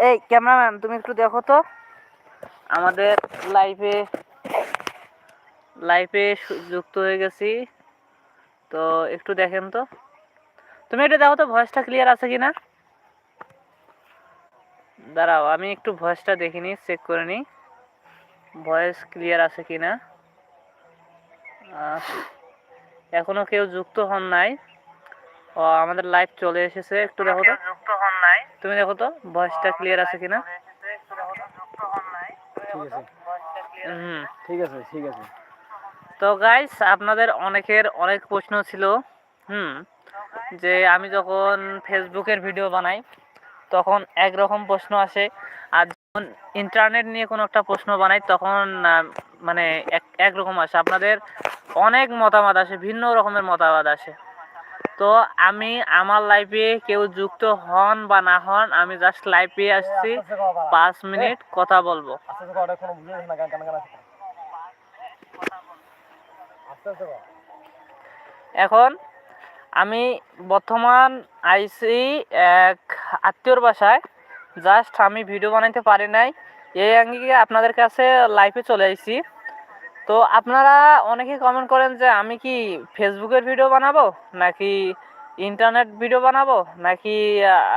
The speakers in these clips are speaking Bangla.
এই ক্যামেরাম্যান তুমি একটু দেখো তো। আমাদের লাইফে লাইফে যুক্ত হয়ে গেছি। তো একটু দেখেন তো। তুমি একটু দেখো তো ভয়েসটা ক্লিয়ার আছে কিনা? দাঁড়াও আমি একটু ভয়েসটা দেখে নিই চেক করে নিই। ভয়েস ক্লিয়ার আছে কিনা? আহ, এখনও কেউ যুক্ত হন নাই। ও আমাদের লাইভ চলে এসেছে। একটু দেখো তো। তুমি দেখো তো ভয়েসটা ক্লিয়ার আছে কিনা? ঠিক আছে। হুম। ঠিক আছে ঠিক আছে। তো গাইস আপনাদের অনেকের অনেক প্রশ্ন ছিল হুম যে আমি যখন ফেসবুকের ভিডিও বানাই তখন একরকম প্রশ্ন আসে আর যখন ইন্টারনেট নিয়ে কোনো একটা প্রশ্ন বানাই তখন মানে এক একরকম আসে। আপনাদের অনেক মতামত আসে ভিন্ন রকমের মতামত আসে। তো আমি আমার লাইফে কেউ যুক্ত হন বা না হন, আমি জাস্ট লাইফে আসছি। পাঁচ মিনিট কথা বলব। এখন আমি বর্তমান আইসি এক আত্মীয়র বাসায়। জাস্ট আমি ভিডিও বানাইতে পারি নাই। এই আঙ্গিকে আপনাদের কাছে লাইফে চলে আইছি। তো আপনারা অনেকে কমেন্ট করেন যে আমি কি ফেসবুকের ভিডিও বানাবো? নাকি ইন্টারনেট ভিডিও বানাবো? নাকি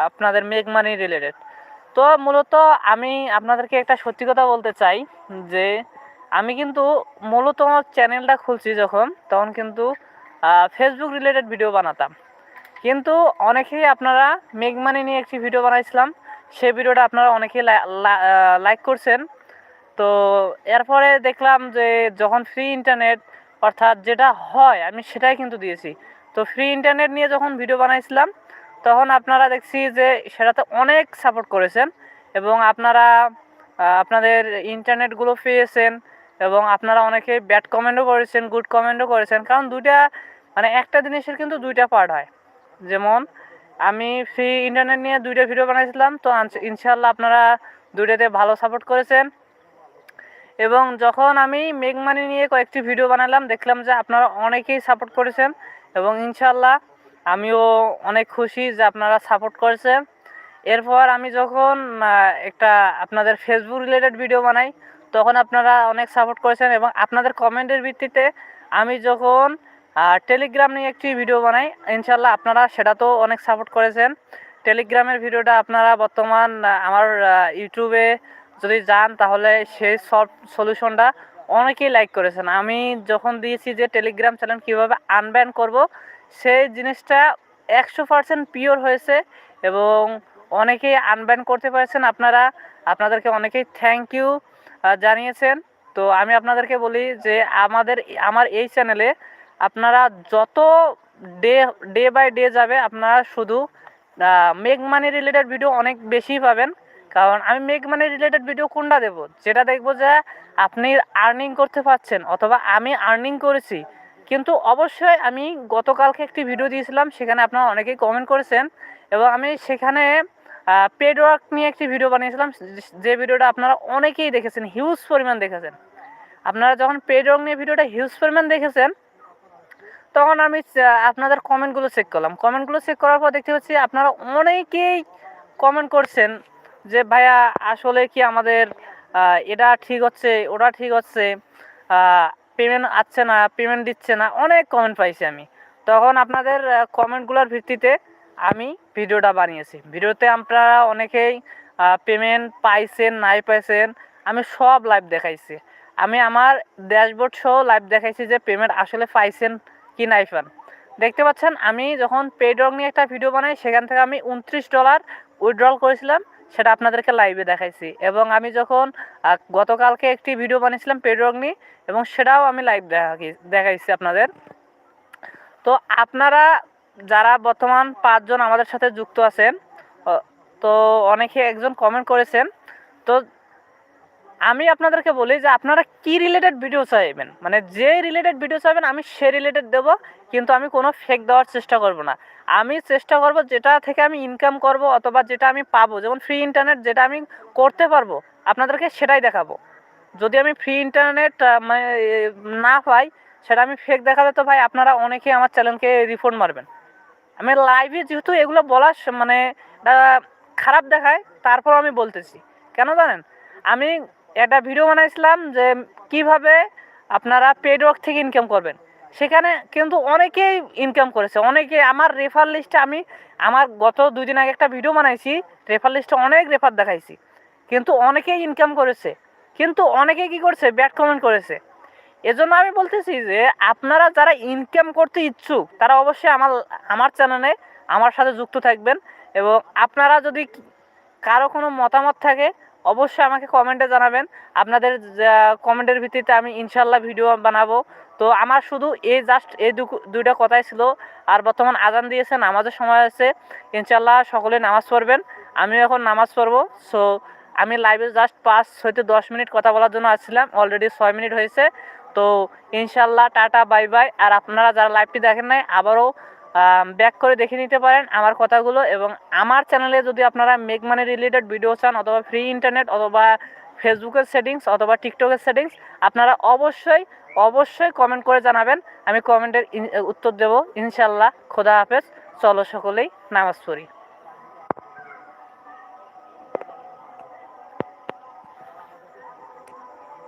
আপনাদের মেক মানি রিলেটেড তো মূলত আমি আপনাদেরকে একটা সত্যি কথা বলতে চাই যে আমি কিন্তু মূলত আমার চ্যানেলটা খুলছি যখন, তখন কিন্তু ফেসবুক রিলেটেড ভিডিও বানাতাম। কিন্তু অনেকেই আপনারা মেক মানি নিয়ে একটি ভিডিও বানাইছিলাম, সেই ভিডিওটা আপনারা অনেকেই লাইক করছেন। তো এরপরে দেখলাম যে যখন ফ্রি ইন্টারনেট অর্থাৎ যেটা হয়, আমি সেটাই কিন্তু দিয়েছি। তো ফ্রি ইন্টারনেট নিয়ে যখন ভিডিও বানাইছিলাম, তখন আপনারা দেখছি যে সেটাতে অনেক সাপোর্ট করেছেন এবং আপনারা আপনাদের ইন্টারনেটগুলো পেয়েছেন এবং আপনারা অনেকে ব্যাড কমেন্টও করেছেন গুড কমেন্টও করেছেন। কারণ দুইটা মানে একটা জিনিসের কিন্তু দুইটা পার্ট হয়। যেমন, আমি ফ্রি ইন্টারনেট নিয়ে দুইটা ভিডিও বানাইছিলাম, তো ইনশাল্লাহ আপনারা দুইটাতে ভালো সাপোর্ট করেছেন। এবং যখন আমি মেঘমানি নিয়ে কয়েকটি ভিডিও বানালাম, দেখলাম যে আপনারা অনেকেই সাপোর্ট করেছেন এবং ইনশাল্লাহ আমিও অনেক খুশি যে আপনারা সাপোর্ট করেছেন। এরপর আমি যখন একটা আপনাদের ফেসবুক রিলেটেড ভিডিও বানাই, তখন আপনারা অনেক সাপোর্ট করেছেন এবং আপনাদের কমেন্টের ভিত্তিতে আমি যখন টেলিগ্রাম নিয়ে একটি ভিডিও বানাই ইনশাল্লাহ আপনারা সেটাতেও অনেক সাপোর্ট করেছেন। টেলিগ্রামের ভিডিওটা আপনারা বর্তমান আমার ইউটিউবে যদি যান তাহলে সেই সব সলিউশনটা অনেকেই লাইক করেছেন। আমি যখন দিয়েছি যে টেলিগ্রাম চ্যানেল কীভাবে আনব্যান করব, সেই জিনিসটা একশো পার্সেন্ট পিওর হয়েছে এবং অনেকেই আনব্যান করতে পেরেছেন। আপনারা, আপনাদেরকে অনেকেই থ্যাংক ইউ জানিয়েছেন। তো আমি আপনাদেরকে বলি যে আমাদের, আমার এই চ্যানেলে আপনারা যত ডে ডে বাই ডে যাবে, আপনারা শুধু মেক মানি রিলেটেড ভিডিও অনেক বেশি পাবেন। কারণ আমি মেক মানে রিলেটেড ভিডিও কোনটা দেবো? যেটা দেখব যে আপনি আর্নিং করতে পারছেন অথবা আমি আর্নিং করেছি। কিন্তু অবশ্যই আমি গতকালকে একটি ভিডিও দিয়েছিলাম, সেখানে আপনারা অনেকেই কমেন্ট করেছেন এবং আমি সেখানে পেড ওয়ার্ক নিয়ে একটি ভিডিও বানিয়েছিলাম, যে- ভিডিওটা আপনারা অনেকেই দেখেছেন হিউজ পরিমাণ দেখেছেন। আপনারা যখন পেড ওয়ার্ক নিয়ে ভিডিওটা হিউজ পরিমাণ দেখেছেন, তখন আমি আপনাদের কমেন্টগুলো চেক করলাম। কমেন্টগুলো চেক করার পর দেখতে পাচ্ছি আপনারা অনেকেই কমেন্ট করছেন যে ভাইয়া, আসলে কি আমাদের এটা ঠিক হচ্ছে, ওটা ঠিক হচ্ছে পেমেন্ট আসছে না পেমেন্ট দিচ্ছে না, অনেক কমেন্ট পাইছি আমি। তখন আপনাদের কমেন্টগুলোর ভিত্তিতে আমি ভিডিওটা বানিয়েছি। ভিডিওতে আপনারা অনেকেই পেমেন্ট পাইছেন, নাই পাইছেন, আমি সব লাইভ দেখাইছি। আমি আমার ড্যাশবোর্ড সহ লাইভ দেখাইছি যে পেমেন্ট আসলে পাইছেন কি নাই পান। দেখতে পাচ্ছেন, আমি যখন পেডরগ নিয়ে একটা ভিডিও বানাই, সেখান থেকে আমি উনত্রিশ ডলার উইথড্রল করেছিলাম। সেটা আপনাদেরকে লাইভে দেখাইছি। এবং আমি যখন গতকালকে একটি ভিডিও বানিয়েছিলাম পেডরগ নিয়ে এবং সেটাও আমি লাইভ দেখাকি, দেখাইছি আপনাদের। তো আপনারা যারা বর্তমান পাঁচজন আমাদের সাথে যুক্ত আছেন তো অনেকে একজন কমেন্ট করেছেন। তো আমি আপনাদেরকে বলি যে আপনারা কি রিলেটেড ভিডিও চাইবেন? মানে যে রিলেটেড ভিডিও চাইবেন, আমি সে রিলেটেড দেব, কিন্তু আমি কোনো ফেক দেওয়ার চেষ্টা করব না। আমি চেষ্টা করব যেটা থেকে আমি ইনকাম করব অথবা যেটা আমি পাবো, যেমন ফ্রি ইন্টারনেট যেটা আমি করতে পারব, আপনাদেরকে সেটাই দেখাবো। যদি আমি ফ্রি ইন্টারনেট না পাই, সেটা আমি ফেক দেখালে তো ভাই আপনারা অনেকেই আমার চ্যানেলকে রিপোর্ট মারবেন। আমি লাইভে যেহেতু এগুলো বলার স- মানে খারাপ দেখায় তারপর আমি বলতেছি। কেন জানেন? আমি একটা ভিডিও বানাইছিলাম যে কীভাবে আপনারা পেড ওয়ার্ক থেকে ইনকাম করবেন। সেখানে কিন্তু অনেকেই ইনকাম করেছে। অনেকে আমার রেফার লিস্টে আমি আমার গত দুই দিন আগে একটা ভিডিও বানাইছি রেফার লিস্টে অনেক রেফার দেখাইছি। কিন্তু অনেকেই ইনকাম করেছে। কিন্তু অনেকে কি করছে? ব্যাড কমেন্ট করেছে। এজন্য আমি বলতেছি যে আপনারা যারা ইনকাম করতে ইচ্ছুক, তারা অবশ্যই আমার আমার চ্যানেলে আমার সাথে যুক্ত থাকবেন এবং আপনারা যদি কারও কোনো মতামত থাকে অবশ্যই আমাকে কমেন্টে জানাবেন। আপনাদের কমেন্টের ভিত্তিতে আমি ইনশাল্লাহ ভিডিও বানাবো। তো আমার শুধু এই জাস্ট এই দুইটা কথাই ছিল। আর বর্তমান আজান দিয়েছে নামাজের সময় আছে। ইনশাল্লাহ সকলে নামাজ পড়বেন। আমিও এখন নামাজ পড়ব। সো আমি লাইভে জাস্ট পাঁচ হয়তো দশ মিনিট কথা বলার জন্য আসছিলাম। অলরেডি ছয় মিনিট হয়েছে। তো ইনশাল্লাহ টাটা বাই বাই আর আপনারা যারা লাইভটি দেখেন নাই, আবারও ব্যাক করে দেখে নিতে পারেন আমার কথাগুলো এবং আমার চ্যানেলে যদি আপনারা মেক মানি রিলেটেড ভিডিও চান অথবা ফ্রি ইন্টারনেট অথবা ফেসবুকের সেটিংস অথবা টিকটকের সেটিংস আপনারা অবশ্যই অবশ্যই কমেন্ট করে জানাবেন। আমি কমেন্টের উত্তর দেব। ইনশাল্লাহ খোদা হাফেজ। চলো সকলেই নামাজ পড়ি।